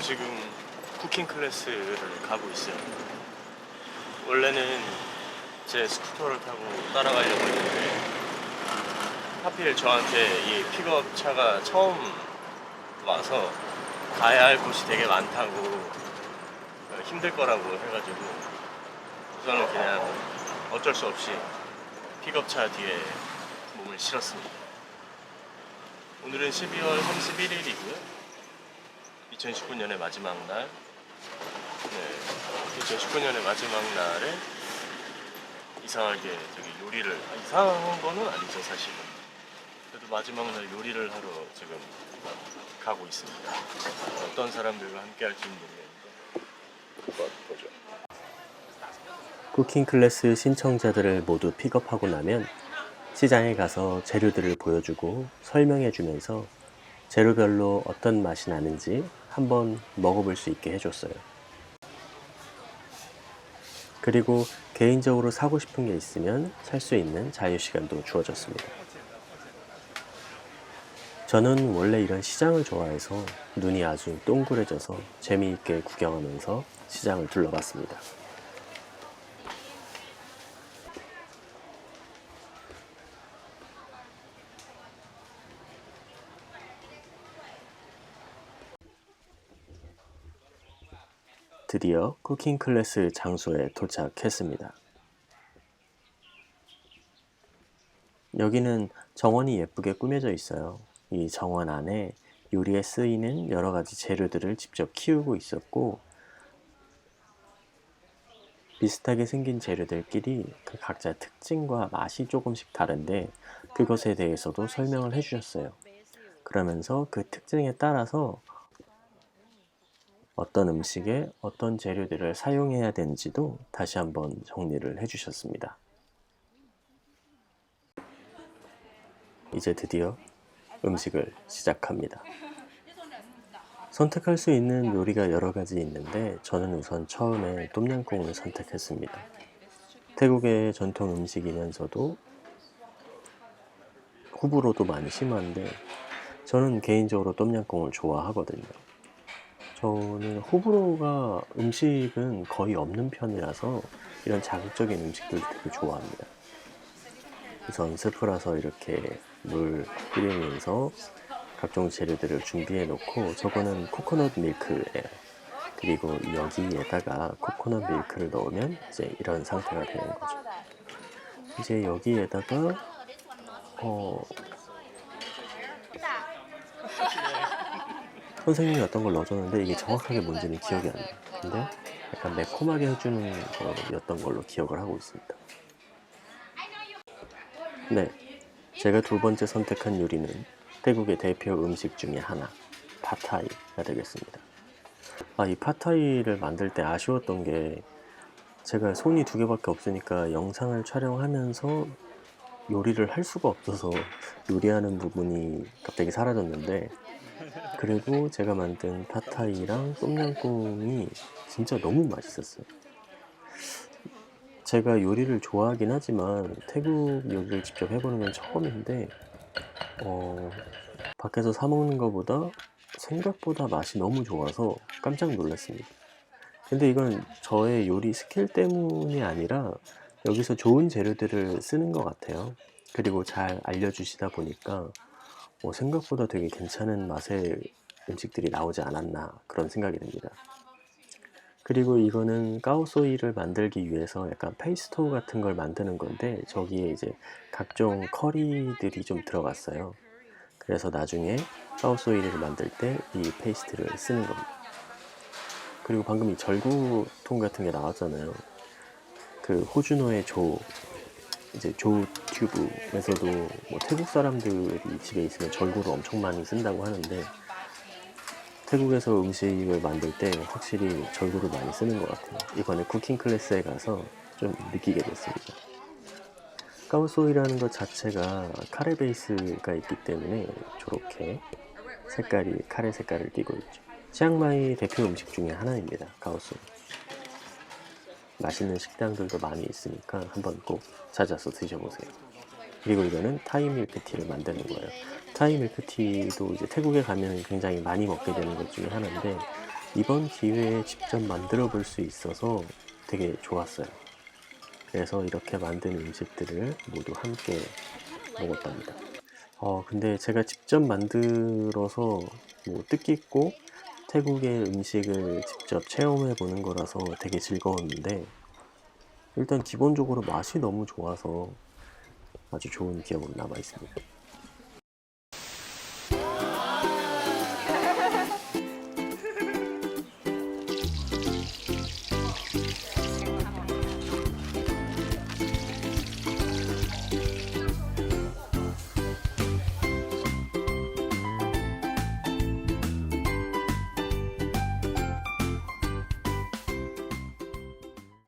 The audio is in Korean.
저는 지금 쿠킹 클래스를 가고 있어요. 원래는 제 스쿠터를 타고 따라가려고 했는데 하필 저한테 이 픽업 차가 처음 와서 가야 할 곳이 되게 많다고 어, 힘들 거라고 해가지고 저는 그냥 어쩔 수 없이 픽업차 뒤에 몸을 실었습니다. 오늘은 12월 31일이고요. 2019년의 마지막 날. 네, 2019년의 마지막 날에 이상하게 저기 요리를 아, 이상한 거는 아니죠 사실은. 그래도 마지막 날 요리를 하러 지금 가고 있습니다. 어떤 사람들과 함께 할지는 모르겠는데 한번 보죠. 쿠킹 클래스 신청자들을 모두 픽업하고 나면 시장에 가서 재료들을 보여주고 설명해 주면서 재료별로 어떤 맛이 나는지 한번 먹어볼 수 있게 해줬어요. 그리고 개인적으로 사고 싶은 게 있으면 살 수 있는 자유시간도 주어졌습니다. 저는 원래 이런 시장을 좋아해서 눈이 아주 동그래져서 재미있게 구경하면서 시장을 둘러봤습니다. 드디어 쿠킹 클래스 장소에 도착했습니다. 여기는 정원이 예쁘게 꾸며져 있어요. 이 정원 안에 요리에 쓰이는 여러 가지 재료들을 직접 키우고 있었고, 비슷하게 생긴 재료들끼리 그 각자 특징과 맛이 조금씩 다른데, 그것에 대해서도 설명을 해주셨어요. 그러면서 그 특징에 따라서 어떤 음식에 어떤 재료들을 사용해야 되는지도 다시 한번 정리를 해주셨습니다. 이제 드디어 음식을 시작합니다. 선택할 수 있는 요리가 여러 가지 있는데 저는 우선 처음에 똠양꿍을 선택했습니다. 태국의 전통 음식이면서도 호불호도 많이 심한데 저는 개인적으로 똠양꿍을 좋아하거든요. 저는 호불호가 음식은 거의 없는 편이라서 이런 자극적인 음식들 되게 좋아합니다. 우선 스프라서 이렇게 물 끓이면서 각종 재료들을 준비해 놓고 저거는 코코넛 밀크예요. 그리고 여기에다가 코코넛 밀크를 넣으면 이제 이런 상태가 되는 거죠. 이제 여기에다가 어 선생님이 어떤 걸 넣어줬는데 이게 정확하게 뭔지는 기억이 안 나요. 근데 약간 매콤하게 해주는 거였던 걸로 기억을 하고 있습니다. 네, 제가 두 번째 선택한 요리는 태국의 대표 음식 중에 하나, 파타이가 되겠습니다. 아, 이 파타이를 만들 때 아쉬웠던 게 제가 손이 두 개밖에 없으니까 영상을 촬영하면서 요리를 할 수가 없어서 요리하는 부분이 갑자기 사라졌는데 그리고 제가 만든 팟타이랑 똠양꿍이 진짜 너무 맛있었어요. 제가 요리를 좋아하긴 하지만 태국 요리를 직접 해보는 건 처음인데 어, 밖에서 사 먹는 것보다 생각보다 맛이 너무 좋아서 깜짝 놀랐습니다. 근데 이건 저의 요리 스킬 때문이 아니라 여기서 좋은 재료들을 쓰는 것 같아요. 그리고 잘 알려주시다 보니까 어, 생각보다 되게 괜찮은 맛의 음식들이 나오지 않았나 그런 생각이 듭니다. 그리고 이거는 까오소이를 만들기 위해서 약간 페이스토 같은 걸 만드는 건데 저기에 이제 각종 커리들이 좀 들어갔어요. 그래서 나중에 까오소이를 만들 때 이 페이스트를 쓰는 겁니다. 그리고 방금 이 절구통 같은 게 나왔잖아요. 그 호주노의 조 이제 조 튜브에서도 뭐 태국 사람들이 집에 있으면 절구를 엄청 많이 쓴다고 하는데 태국에서 음식을 만들 때 확실히 절구를 많이 쓰는 것 같아요. 이번에 쿠킹 클래스에 가서 좀 느끼게 됐습니다. 까우소이라는 것 자체가 카레 베이스가 있기 때문에 저렇게 색깔이 카레 색깔을 띠고 있죠. 치앙마이 대표 음식 중에 하나입니다. 가오소. 맛있는 식당들도 많이 있으니까 한번 꼭 찾아서 드셔보세요. 그리고 이거는 타이 밀크티를 만드는 거예요. 타이 밀크티도 이제 태국에 가면 굉장히 많이 먹게 되는 것 중에 하나인데 이번 기회에 직접 만들어 볼 수 있어서 되게 좋았어요. 그래서 이렇게 만든 음식들을 모두 함께 먹었답니다. 어, 근데 제가 직접 만들어서 뭐 뜻깊고 태국의 음식을 직접 체험해 보는 거라서 되게 즐거웠는데 일단 기본적으로 맛이 너무 좋아서 아주 좋은 기억으로 남아 있습니다.